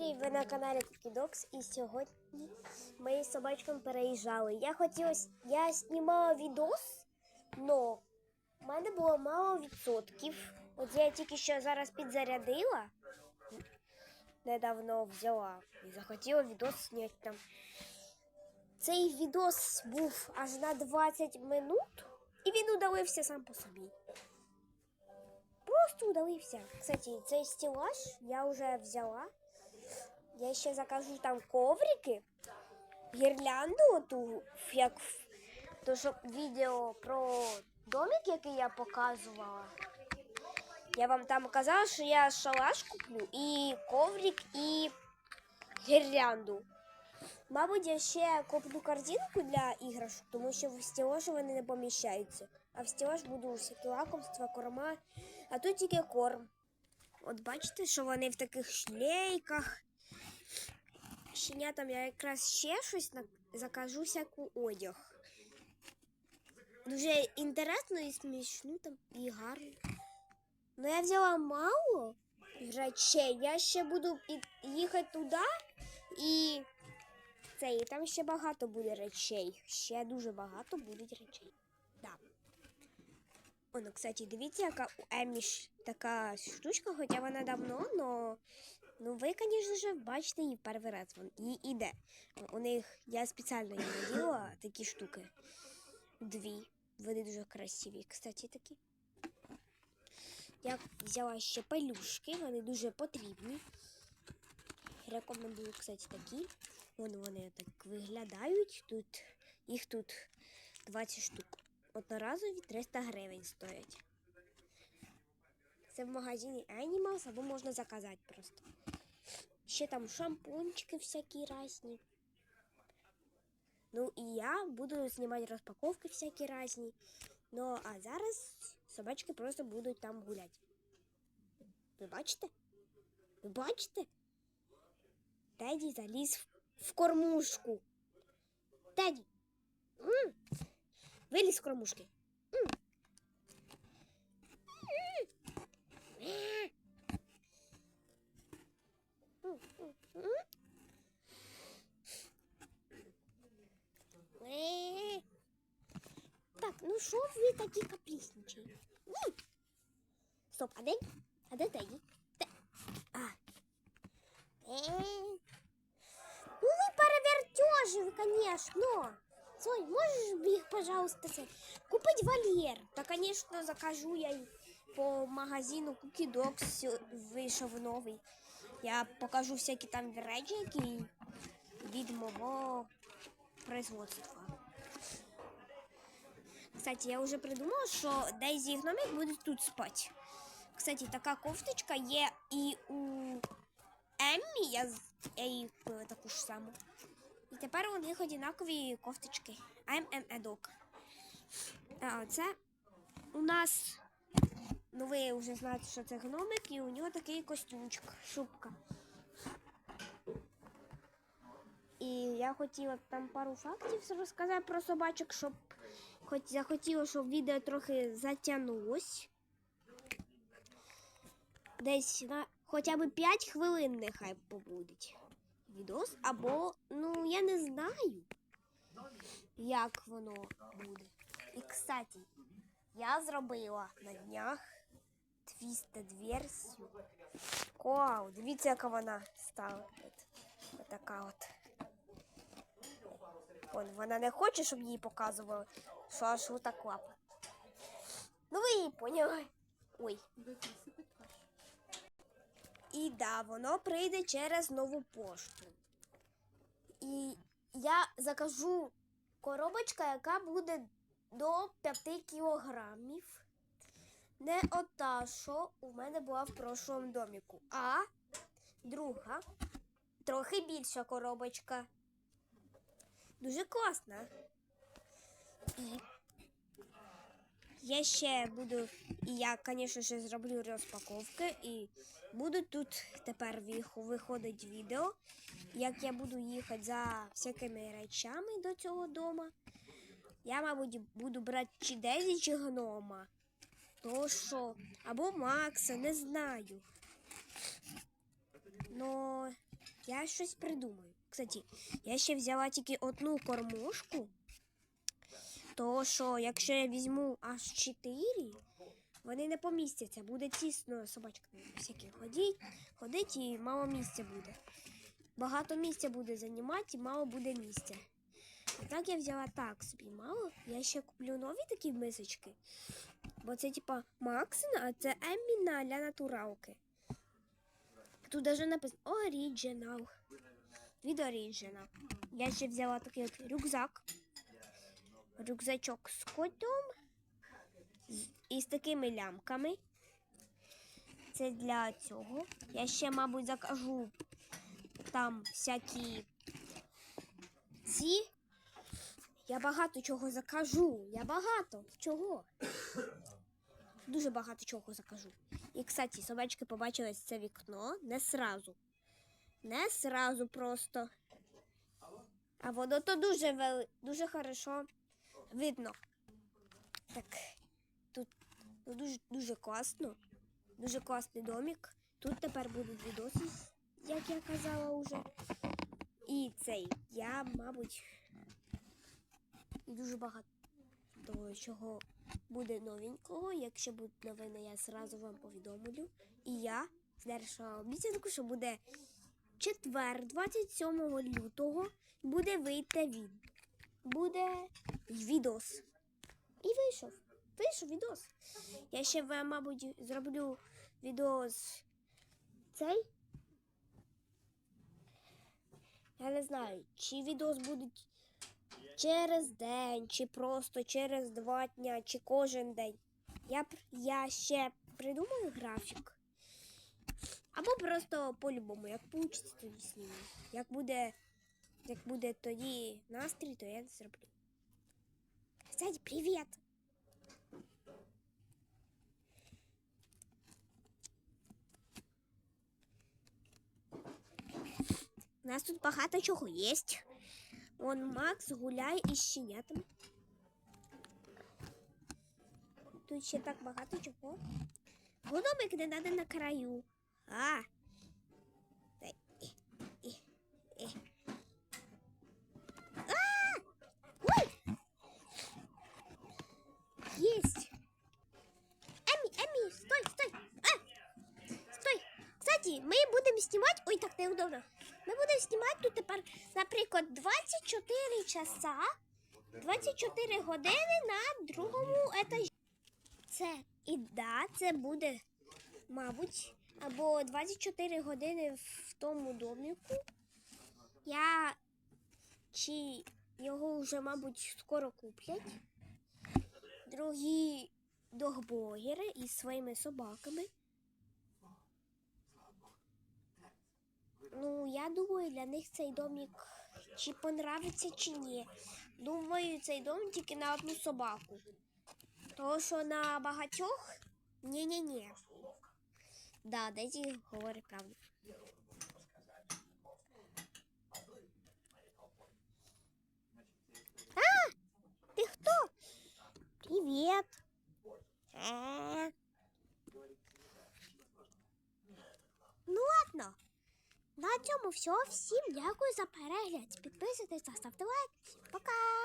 привіт! Ви на каналі Кідокс і сьогодні ми з собачками переїжджали. Я хотіла, я знімала відос, но в мене було мало відсотків. От я тільки що зараз підзарядила, недавно взяла і захотіла відос зняти там. Цей відос був аж на 20 минут, і він удалився сам по собі. Просто удалився. Кстати, цей стеллаж я вже взяла. Я ще закажу там коврики, гірлянду ту, як то, що відео про домик, який я показувала. Я вам там казала, що я шалаш куплю, і коврик, і гірлянду. Мабуть, я ще куплю корзинку для іграшок, тому що в стелажі вони не поміщаються. А в стелаж буду всякі лакомства, корма, а тут тільки корм. От бачите, що вони в таких шлейках. Щенятам я якраз ще щось закажу всяку одяг. Дуже інтересно і смішно там і гарно. Ну я взяла мало речей. Я ще буду їхати туди і це, і там ще багато буде речей. Ще дуже багато буде речей. Да. Воно, кстати, дивіться, яка у Емі така штучка, хоча вона давно, но ну ви, звісно ж, бачите її перший раз. Вон їй іде. У них я спеціально їй наділа такі штуки. Дві. Вони дуже красиві, кстати, такі. Я взяла ще пелюшки, вони дуже потрібні. Рекомендую, кстати, такі. Вон вони так виглядають. Тут їх тут 20 штук. Одноразові 300 гривень стоять. Це в магазині Animals або можна заказати просто. Ще там шампунчики всякі різні. Ну і я буду знімати розпаковки всякі різні. Ну а зараз собачки просто будуть там гуляти. Ви бачите? Ви бачите? Теді заліз в, в кормушку. Теді. М. Виліз з кормушки. Так, ну що ви такі капризничаєте? Стоп, а де? А де Теді? Те- А. Е. Ну вы перевертежи, конечно. Соль, можешь их, пожалуйста, купить вольер? Та, конечно, закажу я по магазину Cookie Dogs вийшов новий. Я покажу всякі там речі, які від мого производства. Кстати, я вже придумала, що Дейзі і гномик будуть тут спати. Кстати, така кофточка є і у Еммі, я, я її купила таку ж саму. І тепер у них однакові кофточки. An Edok. А це у нас, ну ви вже знаєте, що це гномик, і у нього такий костюмчик, шубка. І я хотіла там пару фактів розказати про собачок, щоб хоч захотіла, щоб відео трохи затягнулось. Десь на хоча б 5 хвилин нехай побудеть відос, або, ну, я не знаю, як воно буде. І, кстати, я зробила на днях твістед версію. Вау, дивіться, яка вона стала. От, Отака от. Вон, вона не хоче, щоб її показували, що аж отак лапа. Ну ви її поняли. Ой. І да, воно прийде через нову пошту. І я закажу коробочка, яка буде до 5 кілограмів. Не ота, що у мене була в прошлому доміку, а друга, трохи більша коробочка. Дуже класна. І я ще буду, і я, звісно ж, зроблю розпаковки, і будуть тут тепер вих- виходить відео, як я буду їхати за всякими речами до цього дома. Я, мабуть, буду брати чи Дезі, чи гнома. То що, або Макса, не знаю. Но я щось придумаю. Кстати, я ще взяла тільки одну кормушку. То що, якщо я візьму аж чотири, вони не помістяться. Буде тісно собачка всякі ходить, ходить і мало місця буде. Багато місця буде займати, і мало буде місця. Так я взяла так собі мало. Я ще куплю нові такі мисочки. Бо це типа Максина, а це Емміна для натуралки. Тут даже написано Original. Від Original. Я ще взяла такий от рюкзак. Рюкзачок з котом. І з такими лямками. Це для цього. Я ще, мабуть, закажу там всякі ці. Я багато чого закажу. Я багато чого. Дуже багато чого закажу. І, кстати, собачки побачили це вікно не сразу. Не сразу просто. А воно то дуже вели... дуже хорошо видно. Так, тут, тут дуже, дуже класно. Дуже класний домик. Тут тепер будуть відоси, як я казала вже. І цей, я, мабуть, і дуже багато чого буде новенького. Якщо будуть новини, я зразу вам повідомлю. І я знайшла обіцянку, що буде четвер, 27 лютого, буде вийти він. Буде відос. І вийшов. Вийшов відос. Я ще вам, мабуть, зроблю відос цей. Я не знаю, чи відос буде через день, чи просто через два дня, чи кожен день. Я, я ще придумаю графік. Або просто по-любому, як вийде, тоді зніму. Як буде, як буде тоді настрій, то я зроблю. Кстати, привіт! У нас тут багато чого є. Он Макс гуляє із щенятами. Тут ще так багато чого. Годомик не треба на краю. А. знімати. Ой, так неудобно. Ми будемо знімати тут тепер, наприклад, 24 часа, 24 години на другому етажі. Це і да, це буде, мабуть, або 24 години в тому доміку. Я чи його вже, мабуть, скоро куплять. Другі догблогери із своїми собаками. Ну, я думаю, для них цей домик чи понравиться, чи ні. Думаю, цей дом тільки на одну собаку. Тому що на багатьох ні-ні-ні. Да, Дезі говорить правду. А! Ти хто? Привіт. Е. Ну ладно. На цьому все. Всім дякую за перегляд. Підписуйтесь та ставте лайк. Пока!